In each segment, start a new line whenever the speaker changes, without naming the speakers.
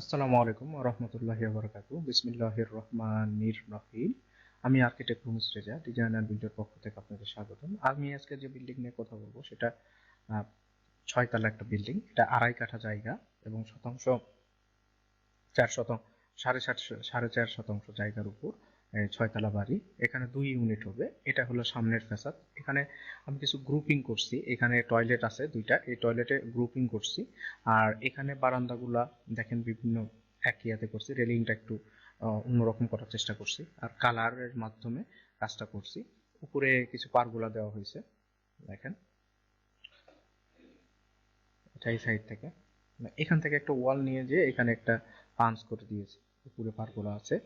আসসালামু আলাইকুম রহমতুল্লাহ বরকাতু বিসমিল্লাহির রহমানির রহিম। আমি architect Rumis Reza design and বিল্ডের পক্ষ থেকে আপনাদের স্বাগতম। আমি আজকে যে বিল্ডিং নিয়ে কথা বলব, সেটা ছয়তলা একটা বিল্ডিং। এটা আড়াই কাঠা জায়গা এবং শতাংশ, চার শতাংশ সাড়ে সাত, সাড়ে চার শতাংশ জায়গার উপর। ছয়তলা বাড়ি। এখানে দুই ইউনিট হবে। এটা হলো সামনের ফ্যাসাদ এখানে আমি কিছু গ্রুপিং করছি। এখানে টয়লেট আছে দুইটা। এই টয়লেটে গ্রুপিং করছি। আর এখানে বারান্দাগুলা দেখেন বিভিন্ন একইয়াতে করছি। রেলিংটা একটু অন্যরকম করার চেষ্টা করছি। আর কালারের মাধ্যমে কাজটা করছি। উপরে কিছু পারগুলা দেওয়া হয়েছে। দেখেন। এটা এই সাইড থেকে। এখান থেকে একটা ওয়াল নিয়ে যেয়ে এখানে একটা পাঞ্চ করে দিয়েছি। উপরে পারগুলা আছে।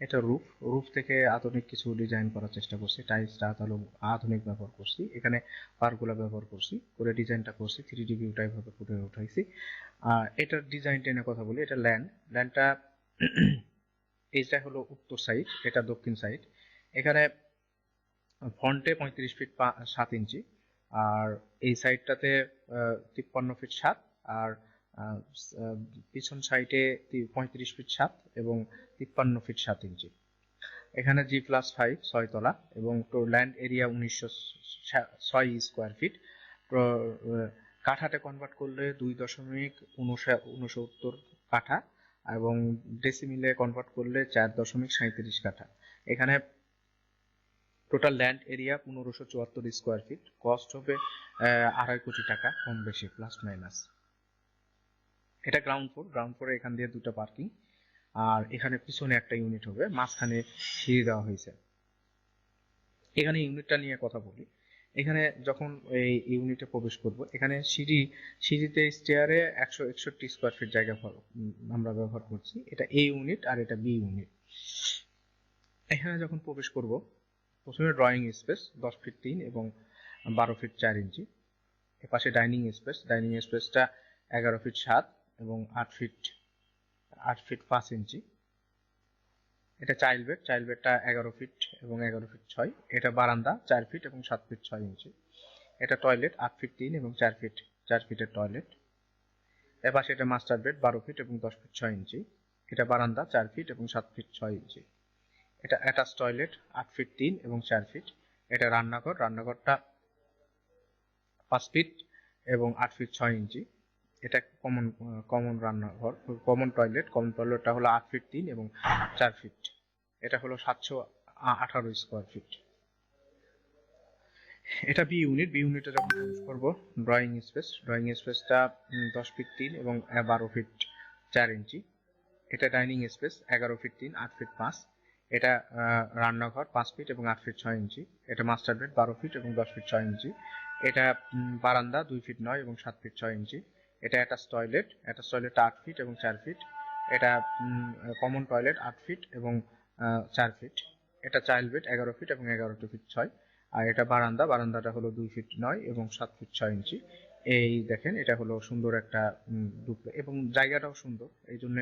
এটা রুফ রুফ থেকে আধুনিক কিছু ডিজাইন করার চেষ্টা করছি। টাইলসটা আধুনিক ব্যবহার করছি। এখানে পারগুলো ব্যবহার করছি, করে ডিজাইনটা করছি থ্রি ডি ভিউটা এইভাবে ফুটে উঠাইছি। আর এটার ডিজাইনটা নিয়ে কথা বলি, এটা ল্যান্ড ল্যান্ডটা এইটা হলো উত্তর সাইড এটা দক্ষিণ সাইড এখানে ফ্রন্টে পঁয়ত্রিশ ফিট সাত ইঞ্চি আর এই সাইডটাতে তিপ্পান্ন ফিট সাত, আর পিছন সাইডে পঁয়ত্রিশ ফিট সাত এবং তিপ্পান্ন ফিট সাত ইঞ্চি। এখানে জি প্লাস ফাইভ ছয় তলা এবং ল্যান্ড এরিয়া উনিশশো ছয় স্কোয়ার ফিট কাঠাতে কনভার্ট করলে দুই দশমিক উনসত্তর কাঠা এবং ডেসিমিলে কনভার্ট করলে চার দশমিক সাঁত্রিশ কাঠা। এখানে টোটাল ল্যান্ড এরিয়া পনেরোশো চুয়াত্তর স্কোয়ার ফিট কস্ট হবে আড়াই কোটি টাকা কম বেশি প্লাস মাইনাস এটা গ্রাউন্ড ফ্লোর গ্রাউন্ড ফ্লোরে এখান দিয়ে দুটো পার্কিং আর এখানে পিছনে একটা ইউনিট হবে, মাঝখানে সিঁড়ি দেওয়া হয়েছে। এখানে ইউনিটটা নিয়ে কথা বলি। এখানে যখন এই ইউনিটে প্রবেশ করব, এখানে সিঁড়ি, সিঁড়িতে স্টেয়ারে একশো একষট্টি স্কোয়ার ফিট জায়গা আমরা ব্যবহার করছি। এটা এ ইউনিট আর এটা বি ইউনিট এখানে যখন প্রবেশ করব, প্রথমে ড্রয়িং স্পেস দশ ফিট তিন এবং বারো ফিট চার ইঞ্চি। এপাশে ডাইনিং স্পেস ডাইনিং স্পেসটা এগারো ফিট সাত। এবং আট ফিট আট ফিট পাঁচ ইঞ্চি। এটা চাইল্ড বেড চাইল্ড বেডটা এগারো ফিট এবং এগারো ফিট ছয়। এটা বারান্দা, চার ফিট এবং সাত ফিট ছয় ইঞ্চি। এটা টয়লেট আট ফিট তিন এবং চার ফিট চার ফিটের টয়লেট এপাশে এটা মাস্টার বেড বারো ফিট এবং দশ ফিট ছয় ইঞ্চি। এটা বারান্দা, চার ফিট এবং সাত ফিট ছয় ইঞ্চি। এটা অ্যাটাচ টয়লেট আট ফিট তিন এবং চার ফিট এটা রান্নাঘর, রান্নাঘরটা পাঁচ ফিট এবং আট ফিট ছয় ইঞ্চি। এটা কমন কমন রান্নাঘর কমন টয়লেট কমন টয়লেটটা হলো আট ফিট তিন এবং চার ফিট এটা হলো সাতশো আঠারো স্কোয়ার ফিট এটা বি ইউনিট বি ইউনিটে যখন প্রবেশ করব ড্রয়িং স্পেস ড্রয়িং স্পেসটা দশ ফিট তিন এবং বারো ফিট চার ইঞ্চি। এটা ডাইনিং স্পেস এগারো ফিট তিন, আট ফিট পাঁচ। এটা রান্নাঘর, পাঁচ ফিট এবং আট ফিট ছয় ইঞ্চি। এটা মাস্টার বেড বারো ফিট এবং দশ ফিট ছয় ইঞ্চি। এটা বারান্দা, দুই ফিট নয় এবং সাত ফিট ছয় ইঞ্চি। এটা অ্যাটাচ টয়লেট অ্যাটাচ টয়লেট আট ফিট এবং চার ফিট। এটা কমন টয়লেট আট ফিট এবং চার ফিট। এটা চাইল্ড বেড, এগারো ফিট এবং এগারোটি ফিট ছয়। আর এটা বারান্দা, বারান্দাটা হলো দুই ফিট নয় এবং সাত ফিট ছয় ইঞ্চি। এই দেখেন, এটা হলো সুন্দর একটা এবং জায়গাটাও সুন্দর। এই জন্য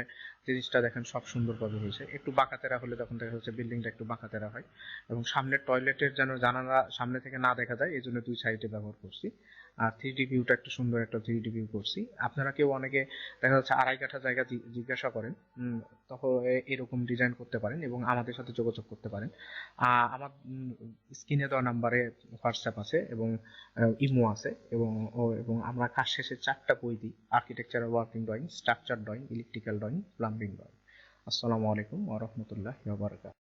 জিনিসটা দেখেন সব সুন্দরভাবে হয়েছে। একটু বাঁকাতেরা হলে তখন দেখা যাচ্ছে বিল্ডিংটা একটু বাঁকাতেরা হয়। এবং সামনের টয়লেটের যেন জানালা সামনে থেকে না দেখা যায়, এই জন্য দুই সাইডে ব্যবহার করছি। আর থ্রি ডি ভিউটা একটু সুন্দর একটা থ্রি ডি ভিউ করছি। আপনারা কেউ অনেকে দেখা যাচ্ছে আড়াই কাঠা জায়গা জিজ্ঞাসা করেন তখন এরকম ডিজাইন করতে পারেন এবং আমাদের সাথে যোগাযোগ করতে পারেন। আমার স্ক্রিনে দেওয়া নাম্বারে হোয়াটসঅ্যাপ আছে এবং ইমো আছে এবং, ও এবং আমরা কাজ শেষে চারটা বই দিই architectural working drawing structure drawing electrical drawing plumbing drawing আসসালামু আলাইকুম ওয়া রাহমাতুল্লাহি ওয়া বারাকাতুহু।